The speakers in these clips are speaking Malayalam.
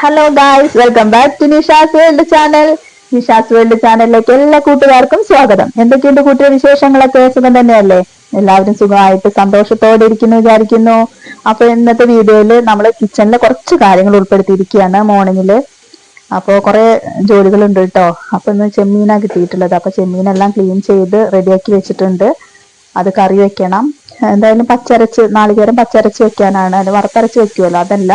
Hello guys welcome back to Nisha's world channel Nisha's world ചാനലിലേക്ക് എല്ലാ കൂട്ടുകാർക്കും സ്വാഗതം. എന്തൊക്കെയുണ്ട് കൂട്ടിയ വിശേഷങ്ങളൊക്കെ? സുഖം തന്നെയല്ലേ? എല്ലാവരും സുഖമായിട്ട് സന്തോഷത്തോടെ ഇരിക്കുന്നു വിചാരിക്കുന്നു. അപ്പൊ ഇന്നത്തെ വീഡിയോയിൽ നമ്മൾ കിച്ചണിലെ കുറച്ച് കാര്യങ്ങൾ ഉൾപ്പെടുത്തിയിരിക്കുകയാണ് മോർണിംഗിൽ. അപ്പോൾ കുറെ ജോലികളുണ്ട് കേട്ടോ. അപ്പൊ ഇന്ന് ചെമ്മീനാണ് കിട്ടിയിട്ടുള്ളത്. അപ്പൊ ചെമ്മീനെല്ലാം ക്ലീൻ ചെയ്ത് റെഡിയാക്കി വെച്ചിട്ടുണ്ട്. അത് കറി വെക്കണം. എന്തായാലും പച്ചരച്ച് നാളികേരം പച്ചരച്ച് വെക്കാനാണ്. അത് വറുത്തരച്ച് വെക്കുമല്ലോ അതല്ല.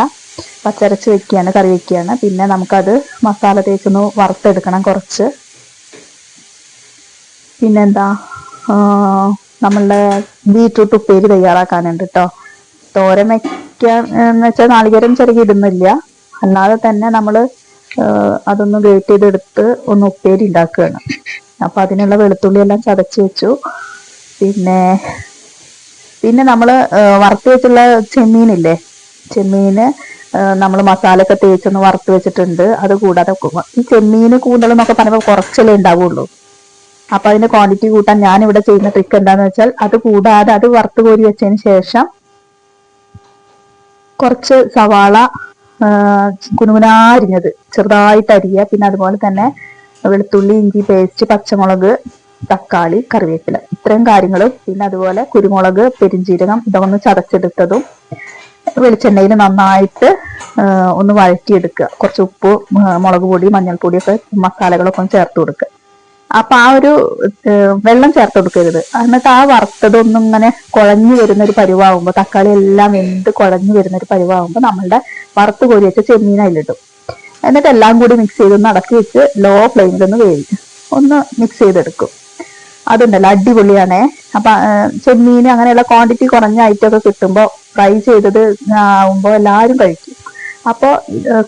പച്ചരച്ച് വെക്കുകയാണ് കറി വെക്കുകയാണ്. പിന്നെ നമുക്കത് മസാല തേച്ചൊന്ന് വറുത്തെടുക്കണം കുറച്ച്. പിന്നെന്താ നമ്മളുടെ ബീട്രൂട്ട് ഉപ്പേരി തയ്യാറാക്കാനുണ്ട് കേട്ടോ തോരൻ വെക്കാൻ എന്ന് വെച്ചാൽ നാളികേരം ചെറുകി ഇടുന്നില്ല. അല്ലാതെ തന്നെ നമ്മൾ അതൊന്ന് ഗ്രേറ്റ് ചെയ്തെടുത്ത് ഒന്ന് ഉപ്പേരി ഉണ്ടാക്കുകയാണ്. അപ്പം അതിനുള്ള വെളുത്തുള്ളി എല്ലാം ചതച്ച് വെച്ചു. പിന്നെ പിന്നെ നമ്മൾ വറുത്ത് വെച്ചുള്ള ചെമ്മീനില്ലേ? ചെമ്മീന് നമ്മൾ മസാല ഒക്കെ തേച്ചൊന്ന് വറുത്ത് വെച്ചിട്ടുണ്ട്. അത് കൂടാതെ ഈ ചെമ്മീന് കൂടുതലും ഒക്കെ പറയുമ്പോൾ കുറച്ചല്ലേ ഉണ്ടാവുള്ളൂ. അപ്പൊ അതിന്റെ ക്വാണ്ടിറ്റി കൂട്ടാൻ ഞാൻ ഇവിടെ ചെയ്യുന്ന ട്രിക്ക് എന്താന്ന് വെച്ചാൽ അത് കൂടാതെ അത് വറുത്ത് കോരി വെച്ചതിന് ശേഷം കുറച്ച് സവാള കുനുകുനാരിഞ്ഞത് ചെറുതായിട്ട് അരിയുക പിന്നെ അതുപോലെ തന്നെ വെളുത്തുള്ളി ഇഞ്ചി പേസ്റ്റ് പച്ചമുളക് തക്കാളി കറിവേപ്പില. ഇത്രയും കാര്യങ്ങളും. പിന്നെ അതുപോലെ കുരുമുളക് പെരിഞ്ജീരകം ഇതൊന്ന് ചതച്ചെടുത്തതും വെളിച്ചെണ്ണയിൽ നന്നായിട്ട് ഒന്ന് വഴറ്റിയെടുക്കുക. കുറച്ച് ഉപ്പ് മുളക് പൊടി മഞ്ഞൾപ്പൊടിയൊക്കെ മസാലകളൊക്കെ ഒന്ന് ചേർത്ത് കൊടുക്കുക. അപ്പൊ ആ ഒരു വെള്ളം ചേർത്ത് കൊടുക്കരുത്. എന്നിട്ട് ആ വറുത്തതൊന്നും ഇങ്ങനെ കുഴഞ്ഞു വരുന്ന ഒരു പരുവാകുമ്പോ തക്കാളി എല്ലാം വെന്ത് കുഴഞ്ഞു വരുന്ന ഒരു പരുവാകുമ്പോ നമ്മളുടെ വറുത്ത് കോരി വെച്ച ചെമ്മീൻ അതിലിടും. എന്നിട്ട് എല്ലാം കൂടി മിക്സ് ചെയ്ത് അടക്കി വെച്ച് ലോ ഫ്ലെയിമിൽ ഒന്ന് വേവിക്കും ഒന്ന് മിക്സ് ചെയ്തെടുക്കും. അതുണ്ടല്ലോ അടിപൊളിയാണേ. അപ്പൊ ചെമ്മീൻ അങ്ങനെയുള്ള ക്വാണ്ടിറ്റി കുറഞ്ഞ ഐറ്റം ഒക്കെ കിട്ടുമ്പോൾ ഫ്രൈ ചെയ്തത് ആവുമ്പോൾ എല്ലാവരും കഴിക്കും. അപ്പോൾ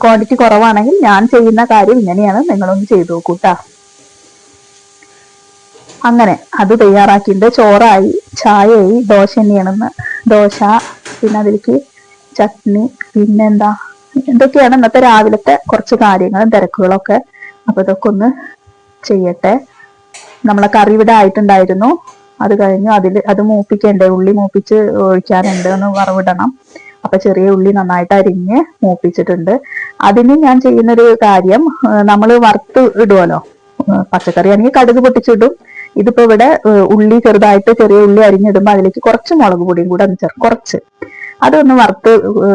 ക്വാണ്ടിറ്റി കുറവാണെങ്കിൽ ഞാൻ ചെയ്യുന്ന കാര്യം ഇങ്ങനെയാണ്. നിങ്ങളൊന്ന് ചെയ്തു നോക്കൂട്ടാ അങ്ങനെ അത് തയ്യാറാക്കിയിട്ട് ചോറായി ചായയായി ദോശ തന്നെയാണെന്ന്. ദോശ പിന്നെ അതിലേക്ക് ചട്നി പിന്നെന്താ? ഇതൊക്കെയാണ് ഇന്നത്തെ രാവിലത്തെ കുറച്ച് കാര്യങ്ങളും തിരക്കുകളൊക്കെ? അപ്പൊ ഇതൊക്കെ ഒന്ന് ചെയ്യട്ടെ. നമ്മളെ കറി ഇവിടെ ആയിട്ടുണ്ടായിരുന്നു. അത് കഴിഞ്ഞു അതിൽ അത് മൂപ്പിക്കണ്ടേ ഉള്ളി മൂപ്പിച്ച് ഒഴിക്കാനുണ്ട് ഒന്ന് വറവിടണം. അപ്പൊ ചെറിയ ഉള്ളി നന്നായിട്ട് അരിഞ്ഞ് മൂപ്പിച്ചിട്ടുണ്ട്. അതിന് ഞാൻ ചെയ്യുന്നൊരു കാര്യം നമ്മൾ വറുത്ത് ഇടുമല്ലോ പച്ചക്കറി ആണെങ്കിൽ കടുക് പൊട്ടിച്ചിടും. ഇതിപ്പോ ഇവിടെ ഉള്ളി ചെറുതായിട്ട് ചെറിയ ഉള്ളി അരിഞ്ഞിടുമ്പോൾ അതിലേക്ക് കുറച്ച് മുളക് പൊടിയും കൂടെ ഒന്ന് ചേർക്കും കുറച്ച്. അതൊന്ന് വറുത്ത്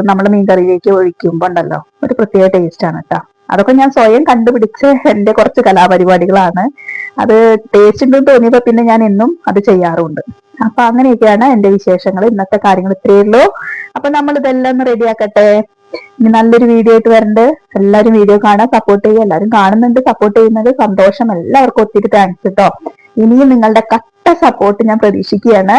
നമ്മുടെ മീൻകറിയിലേക്ക് ഒഴിക്കുമ്പോ ഉണ്ടല്ലോ ഒരു പ്രത്യേക ടേസ്റ്റ് ആണ് കേട്ടോ അതൊക്കെ ഞാൻ സ്വയം കണ്ടുപിടിച്ച് എന്റെ കുറച്ച് കലാപരിപാടികളാണ്. അത് ടേസ്റ്റ് ഉണ്ടെന്ന് തോന്നിയപ്പോ പിന്നെ ഞാൻ എന്നും അത് ചെയ്യാറുണ്ട്. അപ്പൊ അങ്ങനെയൊക്കെയാണ് എന്റെ വിശേഷങ്ങൾ. ഇന്നത്തെ കാര്യങ്ങൾ ഇത്രയേ ഉള്ളൂ. അപ്പൊ നമ്മൾ ഇതെല്ലാം ഒന്ന് റെഡിയാക്കട്ടെ ഇനി നല്ലൊരു വീഡിയോ ആയിട്ട് വരണ്ട്. എല്ലാവരും വീഡിയോ കാണാൻ സപ്പോർട്ട് ചെയ്യുക. എല്ലാവരും കാണുന്നുണ്ട് സപ്പോർട്ട് ചെയ്യുന്നത്. സന്തോഷം. എല്ലാവർക്കും ഒത്തിരി താങ്ക്സ് കേട്ടോ ഇനിയും നിങ്ങളുടെ കട്ട സപ്പോർട്ട് ഞാൻ പ്രതീക്ഷിക്കുകയാണ്.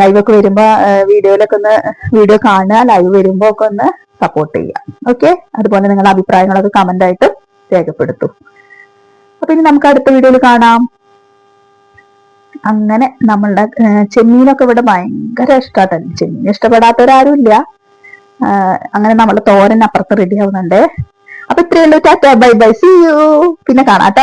ലൈവൊക്കെ വരുമ്പോ വീഡിയോയിലൊക്കെ ഒന്ന് വീഡിയോ കാണുക. ലൈവ് വരുമ്പോ ഒക്കെ ഒന്ന് സപ്പോർട്ട് ചെയ്യുക. ഓക്കെ അതുപോലെ നിങ്ങളുടെ അഭിപ്രായങ്ങളൊക്കെ കമന്റ് ആയിട്ട് രേഖപ്പെടുത്തും. അപ്പൊ ഇനി നമുക്ക് അടുത്ത വീഡിയോയിൽ കാണാം. അങ്ങനെ നമ്മളുടെ ചെമ്മീനൊക്കെ ഇവിടെ ഭയങ്കര ഇഷ്ടമാണ് ചെമ്മീൻ ഇഷ്ടപ്പെടാത്തവരാരും ഇല്ല അങ്ങനെ നമ്മുടെ തോരൻ അപ്പുറത്ത് റെഡി ആവുന്നുണ്ട്. അപ്പൊ ഇത്രയേ ഉള്ളൂ. Tata bye bye. See you പിന്നെ കാണാം ട്ടോ.